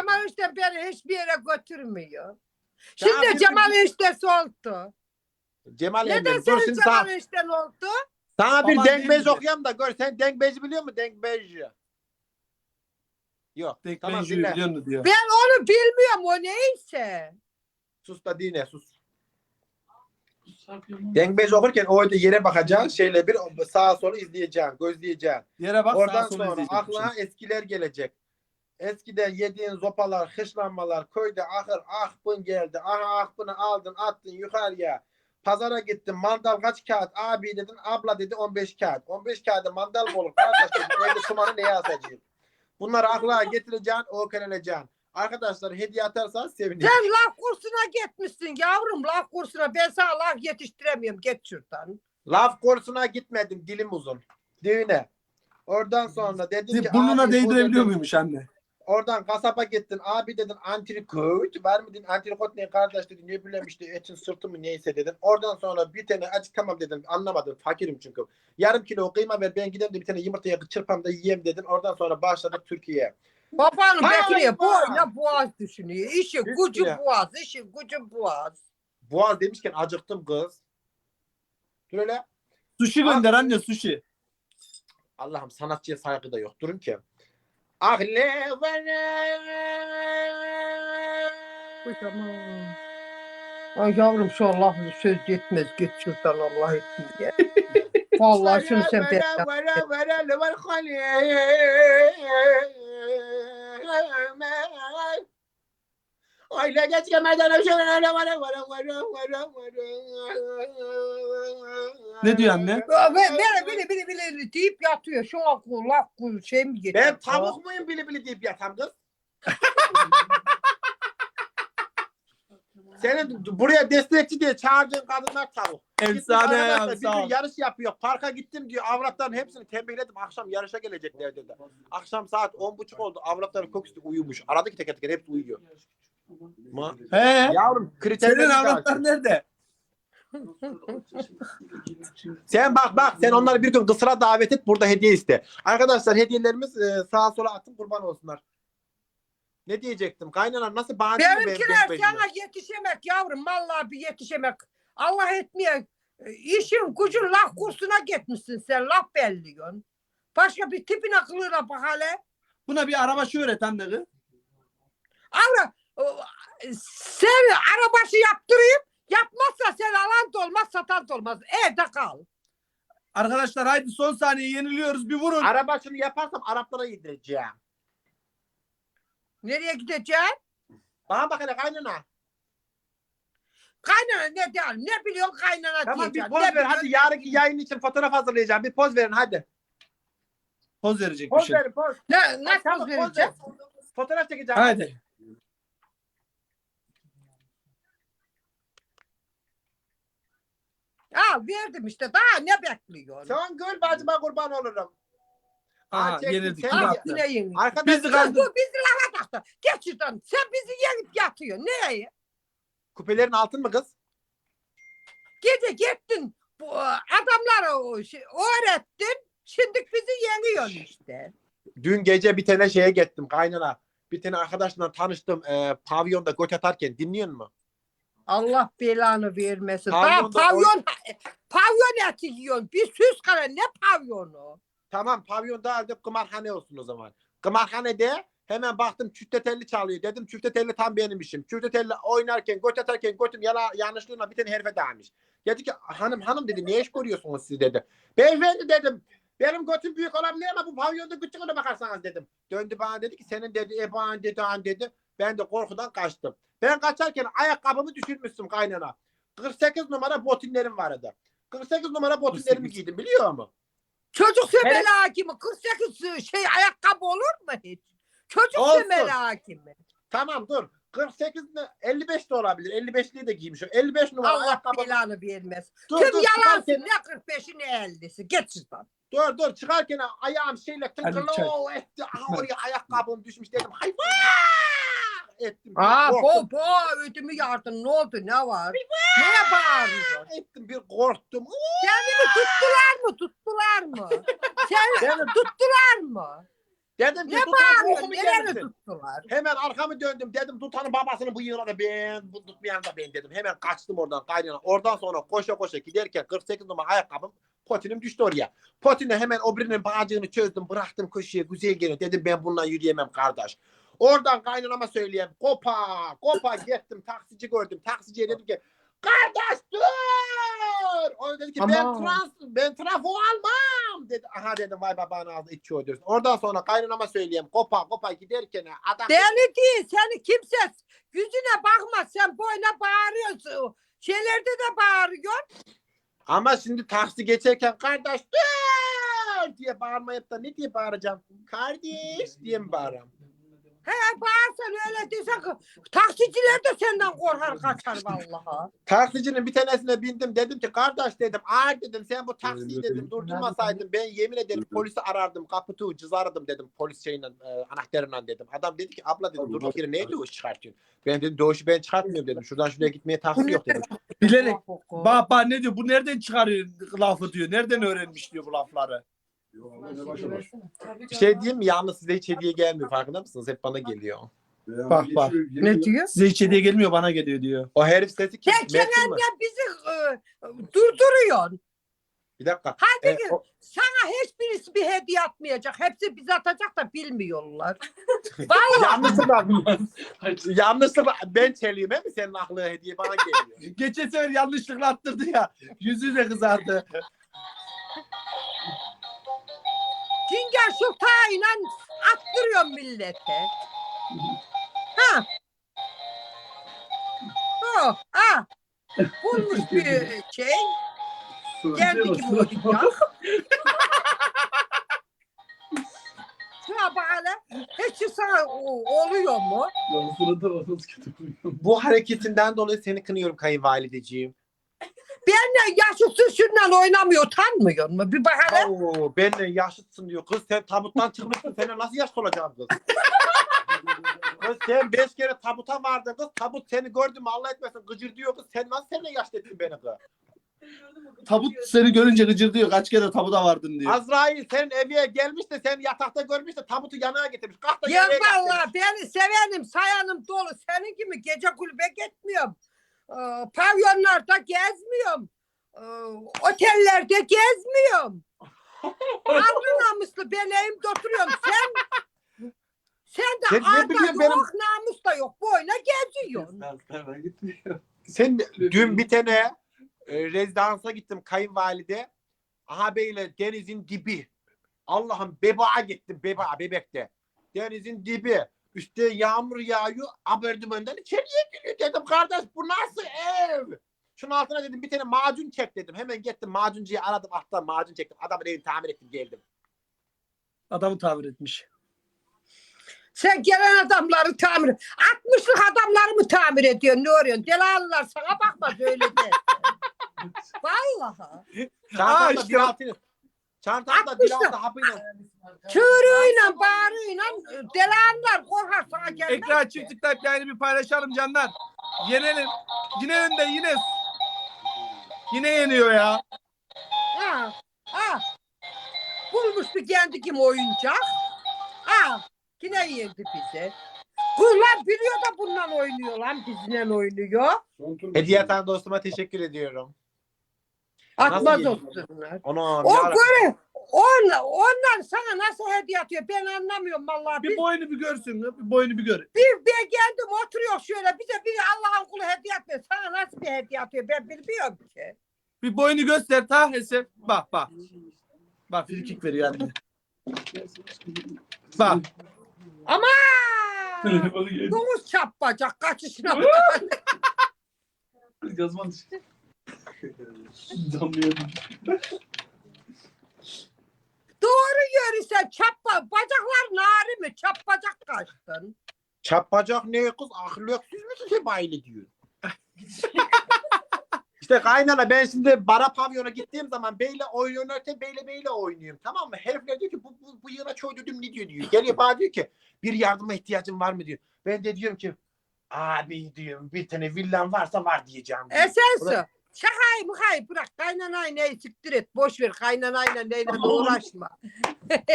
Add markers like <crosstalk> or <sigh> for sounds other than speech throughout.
Cemal işte beni hiçbir yere götürmüyor. Şimdi bizim- Cemal eniştesi oldu. Cemal Neden Emre dur senin şimdi Cemal sana, enişten oldu? sana bir Baban denkbej değil mi? okuyayım da gör. Sen denkbej biliyor musun denkbej? Yok. Tek tamam dinle. biliyor musun diyor. Ben onu bilmiyorum o neyse. Sus da dinle sus. Denkbej okurken orada yere bakacaksın. Şeyle bir sağa sola izleyeceksin. Gözleyeceksin. Yere bak Oradan sağa sola sonra izleyeceksin. aklına eskiler gelecek. Eskiden yediğin zopalar, hışlanmalar, köyde ahır ahbın geldi. Aha ahbını aldın attın yukarıya. Pazara gittin mandal kaç kağıt abi dedin abla dedi 15 kağıt. 15 kağıda mandal mı olur kardeş dedim evde sumanı neye asacağım. Bunları aklıma getireceksin öğreneceksin. Arkadaşlar hediye atarsan sevinirim. Sen laf kursuna gitmişsin yavrum laf kursuna. Ben sana laf yetiştiremiyorum. Git şuradan. Laf kursuna gitmedim dilim uzun. Düğüne. Oradan sonra dedim ki Burnuna abi, bu değdirebiliyor dedim, muymuş anne? Oradan kasaba gittin. Abi dedin antrikot. Var mı dedin antrikot ne kardeş dedin. Ne bileyim işte etin sırtı mı neyse dedin. Oradan sonra bir tane acı tamam dedin. Anlamadım. Fakirim çünkü. Yarım kilo kıyma ver ben gideyim de bir tane yumurtaya çırpam da yiyeyim dedin. Oradan sonra başladık Türkiye'ye. Babanı Hay bekliyor. Boyuna boğaz düşünüyor. İşi Hiç gücü boğaz. işi gücü boğaz. Boğaz demişken acıktım kız. Dur öyle. Sushi gönder anne sushi. Allah'ım sanatçıya saygı da yok. Durun ki. Ah Uy, tamam. Ay yavrum şu Allah söz yetmez. Git şuradan Allah etsin diye. <laughs> Vallahi şunu sen be. Öyle geçemeden Ne diyor anne? Böyle bile bile bile deyip yatıyor. Şu an kulak kul şey mi geçiyor? Ben tavuk muyum bili bili deyip yatam kız? <laughs> Senin buraya destekçi diye çağırdığın kadınlar tavuk. Efsane ya bir sağ ol. yarış yapıyor. Parka gittim diyor. Avratların hepsini tembihledim. Akşam yarışa gelecekler dedi. Akşam saat on buçuk oldu. Avratların kokusu uyumuş. Aradık teker teker hepsi uyuyor. Ma He. Yavrum kriterleri Senin avratlar nerede? <laughs> Sen bak bak sen onları bir gün kısra davet et burada hediye iste. Arkadaşlar hediyelerimiz e, sağa sola atın kurban olsunlar. Ne diyecektim? Kaynanan nasıl bahane Benimkiler sana yetişemek yavrum. Vallahi bir yetişemek. Allah etmeye. e, İşin gücün laf kursuna gitmişsin sen. Laf belliyorsun. Başka bir tipin akılına bak hele. Buna bir araba şu öğret anne kız. Sen arabaşı yaptırayım. Yapmazsa sen alan da olmaz, satan da olmaz. Evde kal. Arkadaşlar haydi son saniye yeniliyoruz bir vurun. Araba şunu yaparsam Araplara yedireceğim. Nereye gideceksin? Bana bak hele kaynana. Kaynana ne diyelim? Ne biliyorsun kaynana Tamam bir poz ne ver biliyorsun? hadi yarınki yayın için fotoğraf hazırlayacağım. Bir poz verin hadi. Poz verecek bir Poz şey. verin poz. Ne, Tamam, nasıl poz poz ver. vereceğim? Fotoğraf çekeceğim. Hadi. Al verdim işte. Daha ne bekliyorsun? Son gül bacıma kurban olurum. Aha Aa, yenildik. sen hafta. yine yeni. Bizi Arkadaşlar kaldı- Bu bizi lafa taktı. Geç şuradan. Sen bizi yenip yatıyorsun. Neye? kupelerin altın mı kız? Gece gittin. Bu e, adamlara o şey, öğrettin. Şimdi bizi yeniyorsun işte. Dün gece bir tane şeye gittim kaynana. Bir tane arkadaşla tanıştım e, pavyonda göç atarken dinliyor musun? Allah belanı vermesin. Daha Pavyonda pavyon pavyon eti yiyorsun. Bir süs kara ne pavyonu? Tamam pavyonda halde kumarhane olsun o zaman. Kumarhanede hemen baktım çifte telli çalıyor. Dedim çifte telli tam benim işim. Çifte telli oynarken göç atarken götüm yala, yanlışlığına bir tane herife dağılmış. Dedi ki hanım hanım dedi ne iş görüyorsunuz siz dedi. Beyefendi dedim. Benim götüm büyük olabilir ama bu pavyonda küçüğüne bakarsanız dedim. Döndü bana dedi ki senin dedi eban dedi an dedi. Ben de korkudan kaçtım. Ben kaçarken ayakkabımı düşürmüşsün kaynana. 48 numara botinlerim vardı. 48 numara botinlerimi 48. giydim biliyor musun? Çocuk Evet. semeli hakimi 48 şey ayakkabı olur mu hiç? Çocuk Olsun. semeli hakimi. Tamam dur. 48 ne? 55 de olabilir. 55'liği de giymişim. 55 numara Allah ayakkabı. belanı vermez. Dur Tüm dur yalansın çıkarken, ne 45'i ne 50'si. Geç şuradan. dur dur çıkarken ayağım şeyle tıkırlı etti. Oraya ayakkabım düşmüş dedim. Hayvan! Ettim. Aa bo bo ödümü yardın ne oldu ne var? Neye bağırıyorsun? Ettim bir korktum. Kendini tuttular mı tuttular mı? Benim, <laughs> tuttular mı? Dedim ki Ne tutan bağırıyorsun? bokumu Nereye gelirsin. tuttular? Hemen arkamı döndüm. Dedim tutanın babasının bıyığına da ben, bu tutmayan da ben dedim. Hemen kaçtım oradan kaynana. Oradan sonra koşa koşa giderken 48 numara ayakkabım potinim düştü oraya. Potine hemen o birinin bağcığını çözdüm. Bıraktım köşeye güzel geliyor. Dedim ben bununla yürüyemem kardeş. Oradan kaynanama söyleyeyim. Kopa, kopa gittim. Taksici gördüm. Taksiciye dedim ki kardeş dur. O dedi ki ben Aman. trans, ben trafo almam dedi. Aha dedim vay babanın ağzı içiyor diyorsun. Oradan sonra kaynanama söyleyeyim. Kopa kopa giderken adam Deli değil. Seni kimse yüzüne bakmaz. Sen boyuna bağırıyorsun. Şeylerde de bağırıyorsun. Ama şimdi taksi geçerken kardeş dur diye bağırmayıp da ne diye bağıracağım? Kardeş diye mi bağıracağım? He bağırsan öyle desen taksiciler de senden korkar kaçar vallahi. Taksicinin bir tanesine bindim dedim ki kardeş dedim ağır dedim sen bu taksiyi dedim durdurmasaydın ben yemin ederim polisi arardım kaputu cızardım dedim polis şeyle e, anahtarıyla dedim. Adam dedi ki abla dedim durduk yere ne doğuş çıkartıyorsun? Ben dedim doğuşu ben çıkartmıyorum dedim. Şuradan şuraya gitmeye taksi yok dedim. Bilerek. Bak ne diyor? Bu nereden çıkarıyor lafı diyor. Nereden öğrenmiş diyor bu lafları. Bir şey diyeyim mi? Yalnız size hiç hediye gelmiyor farkında mısınız? Hep bana geliyor. Bak, bak. Ne diyor? Size hiç hediye gelmiyor bana geliyor diyor. O herif sesi kim? Sen Metin mi? Kenan ya bizi e, durduruyorsun. Bir dakika. Halbuki E, o- sana hiçbirisi bir hediye atmayacak. Hepsi bize atacak da bilmiyorlar. <laughs> Vallahi Yanlışlıkla <laughs> yanlışlıkla ben çeliyim he mi senin aklına hediye bana geliyor. Geçen sefer yanlışlıkla attırdı ya. Yüzü de kızardı. Cinger Sultan'la attırıyor millete. Ha. Oh, ah. Bulmuş bir şey. Geldi oyuncak. Şuna bak hele. Hiç sana oluyor mu? Bu hareketinden dolayı seni kınıyorum kayınvalideciğim. Benle yaşıtsın şundan oynamıyor. Utanmıyor mu? Bir bak hele. Oo, benle yaşıtsın diyor. Kız sen tabuttan çıkmışsın. Seninle nasıl yaşlı olacağım kız? <laughs> kız sen beş kere tabuta vardın kız. Tabut seni gördü mü Allah etmesin gıcır diyor kız. Sen nasıl seninle yaşlı ettin beni kız? Tabut seni görünce gıcır diyor. Kaç kere tabuda vardın diyor. Azrail senin evine gelmiş de seni yatakta görmüş de tabutu yanına getirmiş. Kalk da Ya vallahi beni sevenim, sayanım dolu. Senin gibi gece kulübe gitmiyorum. Ee, pavyonlarda gezmiyorum. Ee, otellerde gezmiyorum. <laughs> Alnı namuslu ben evimde oturuyorum. Sen sen de Sen ne arda biliyorsun yok, benim- namus da yok. Boyuna geziyorsun. Sen dün bir tane e, rezidansa gittim kayınvalide. Ağabeyle denizin dibi. Allah'ım bebağa gittim bebağa bebekte. Denizin dibi. Üstte yağmur yağıyor. Aberdümenden içeriye giriyor dedim. Kardeş bu nasıl ev? Şunun altına dedim bir tane macun çek dedim. Hemen gittim macuncuyu aradım. Alttan macun çektim. Adamın evini tamir ettim geldim. Adamı tabir etmiş. Sen gelen adamları tamir 60'lık adamları mı tamir ediyorsun? Ne arıyorsun? Delalılar sana bakmaz öyle <laughs> de. Vallahi. Çantamda işte Atmışlar. altı hapıyla. Çığırıyla, bağırıyla delalılar korkar sana gelmez. Ekran çift tıklayıp yayını bir paylaşalım canlar. Yenelim. Yine önde yine. Yine yeniyor ya. Ha, ha. Bulmuş bir kendi kim oyuncak. Ha, yine yendi bizi. Kızlar biliyor da bundan oynuyor lan bizimle oynuyor. Hediye atan dostuma teşekkür ediyorum. Atmaz Nasıl olsunlar. Onu O göre on, onlar sana nasıl hediye atıyor ben anlamıyorum vallahi. Bir Bir, boyunu bir görsün. Bir boyunu bir gör. bir, bir geldim oturuyor şöyle bize biri Allah'ın kulu hediye atıyor. Sana nasıl bir hediye atıyor ben bilmiyorum ki. Bir boyunu göster ta Hesef. Bak bak. Bak frikik veriyor yani. Bak. Ama domuz çarpacak kaçışına <laughs> bak. Yazman Damlıyordum. Doğru yürüsen çappa bacaklar nari mi? Çap bacak kaçtın. Çapacak ne kız ahlaksız mısın sen bayılı diyor. <laughs> işte kaynana ben şimdi bara pavyona gittiğim zaman beyle oyun oynarken beyle beyle oynuyorum tamam mı? Herifler diyor ki bu, bu, bu yığına dedim ne diyor diyor. Geliyor bana diyor ki bir yardıma ihtiyacın var mı diyor. Ben de diyorum ki abi diyorum bir tane villan varsa var diyeceğim. diyor. Esensu. Şakayı mıkayı bırak kaynanayı neyi siktir et. Boş ver kaynanayla neyle uğraşma. <laughs>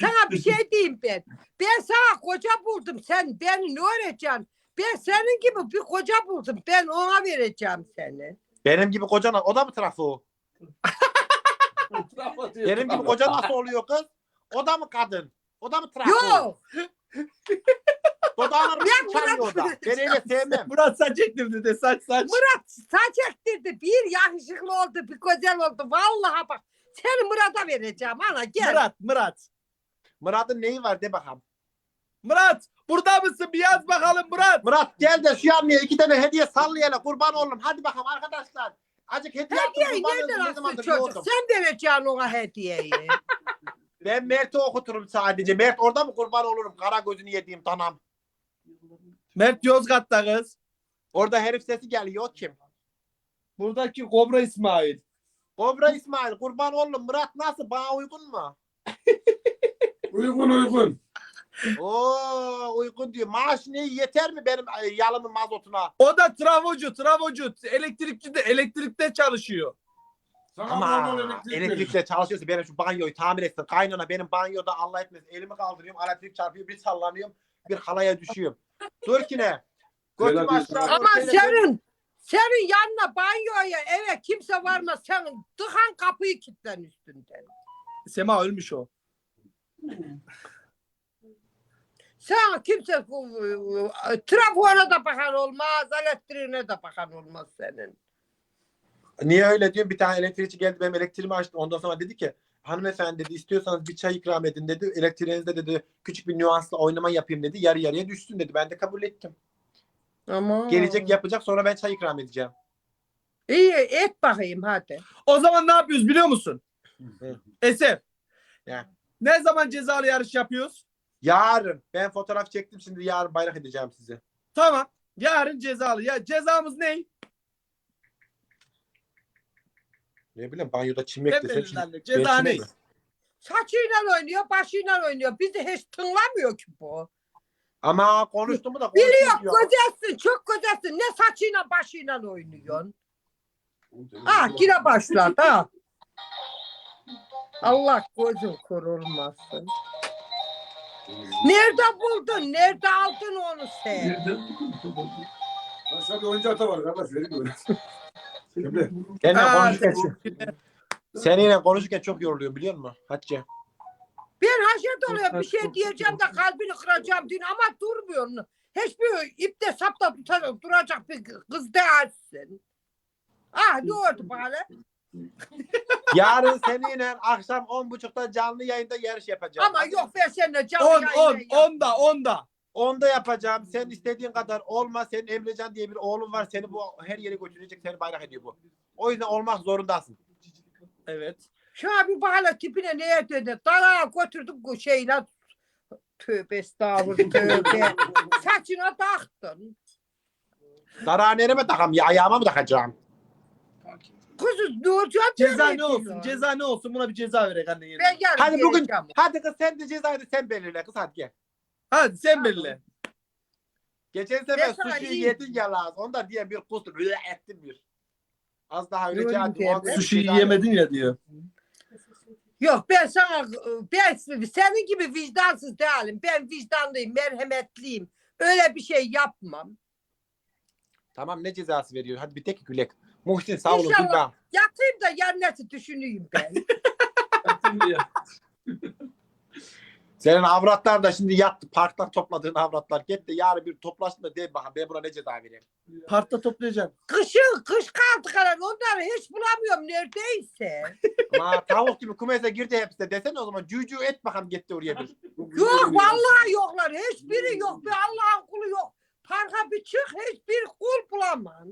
sana bir şey diyeyim ben. Ben sana koca buldum. Sen beni ne öğreteceksin? Ben senin gibi bir koca buldum. Ben ona vereceğim seni. Benim gibi kocan o da mı trafo? <laughs> Benim gibi koca nasıl oluyor kız? O da mı kadın? O da mı trafo? Yok. Ben çalıyor o da. Murat- Ben öyle sevmem. <laughs> Murat saç ektirdi de saç saç. Murat saç ektirdi. Bir yakışıklı oldu. Bir güzel oldu. Vallahi bak. Seni Murat'a vereceğim. Ana gel. Murat Murat. Murat'ın neyi var de bakalım. Murat burada mısın? Bir yaz bakalım Murat. Murat gel de şu yanlıya iki tane hediye sallayalım kurban oğlum. Hadi bakalım arkadaşlar. Azıcık hediye attım Hediyeyi kurban nereden oldum. Ne alsın zamandır çocuk? yoğurdum. Sen vereceksin ona hediyeyi. <laughs> Ben Mert'i okuturum sadece. Mert orada mı kurban olurum? Kara gözünü yediğim tanam. Mert Yozgat'ta kız. Orada herif sesi geliyor. Kim? Buradaki Kobra İsmail. Kobra İsmail kurban oğlum. Murat nasıl? Bana uygun mu? <laughs> Uygun uygun. Oo uygun diyor. Maaş ne yeter mi benim e, yalımın mazotuna? O da travocu, travocu. Elektrikçi de elektrikte çalışıyor. Sana Ama normal elektrik verir. elektrikle çalışıyorsa benim şu banyoyu tamir etsin. Kaynana benim banyoda Allah etmez. Elimi kaldırıyorum. Elektrik çarpıyor. Bir sallanıyorum. Bir halaya düşüyorum. Dur ki ne? Götüm aşağı. Ama şöyle- senin senin yanına banyoya eve kimse varmaz. Sen tıkan kapıyı kilitlen üstünden. Sema ölmüş o. Sen kimse trafona da bakan olmaz, elektriğine de bakan olmaz senin. Niye öyle diyorum? Bir tane elektrikçi geldi benim elektriğimi açtı. Ondan sonra dedi ki hanımefendi dedi istiyorsanız bir çay ikram edin dedi. Elektriğinizde dedi küçük bir nüansla oynama yapayım dedi. Yarı yarıya düşsün dedi. Ben de kabul ettim. Ama Gelecek yapacak sonra ben çay ikram edeceğim. İyi et bakayım hadi. O zaman ne yapıyoruz biliyor musun? Esef. Ya. Ne zaman cezalı yarış yapıyoruz? Yarın ben fotoğraf çektim şimdi yarın bayrak edeceğim size. Tamam. Yarın cezalı. Ya cezamız ne? Ne bileyim banyoda çimmek desen belirle çim- ben Ceza ne? çimek mi? Saçıyla oynuyor, başıyla oynuyor. Bizi hiç tınlamıyor ki bu. Ama konuştum mu da Biliyor, konuştum ya. güzelsin, çok güzelsin. Ne saçıyla başıyla oynuyorsun? Ha, yine başladı ha. Allah gözün kurulmasın. Nerede buldun? Nerede aldın onu sen? Aşağıda oyuncu ata var kardeş verin böyle. Seninle Aa, konuşurken, seninle konuşurken çok yoruluyorum biliyor musun Hatice? Ben haşet oluyor bir şey diyeceğim de kalbini kıracağım din ama durmuyorsun. Hiçbir ipte sapta tutacak, duracak bir kız değilsin. Ah ne oldu bana? <laughs> Yarın seninle akşam 10.30'da canlı yayında yarış yapacağım. Ama yok ben seninle canlı 10 yayın 10 yap- 10'da 10'da. Onda yapacağım. Sen istediğin kadar olma. Senin Emrecan diye bir oğlun var. Seni bu her yere götürecek. Seni bayrak ediyor bu. O yüzden olmak zorundasın. Evet. Şu bir bahane tipine neye dedi? Dalağa götürdük bu şeyle. Tövbe estağfurullah <laughs> tövbe. Saçına taktın. Darağı nereme takam ya? Ayağıma mı takacağım? Kızı ne olacak? Ceza ne olsun? Ceza ne olsun? Buna bir ceza verek anne yerine. Ben yarın Hadi bugün geleceğim. hadi kız sen de cezayı da sen belirle kız hadi gel. Hadi sen belirle. Geçen sefer Ben sushi yedin ya lan. Onda diye bir kustur. Böyle ettim bir. Az daha Öyle gün ben- Sushi ceza- yemedin ya diyor. Yok ben sana ben senin gibi vicdansız değilim. Ben vicdanlıyım, merhametliyim. Öyle bir şey yapmam. Tamam ne cezası veriyor? Hadi bir tek gülek. Muhsin sağ olun. İnşallah. daha. Yatayım da yarın düşüneyim ben. <laughs> Senin avratlar da şimdi yattı. Parkta topladığın avratlar. Git de yarın bir toplasın da de bakalım ben buna ne ceza vereyim. Parkta toplayacağım. Kışın kış kaldı kalan onları hiç bulamıyorum neredeyse. Ama tavuk gibi kumese girdi hepsi de. Desene o zaman cücü et bakalım gitti oraya bir. Yok vallahi yoklar. Hiçbiri yok. Bir Allah'ın kulu yok. Parka bir çık hiçbir kul bulamam.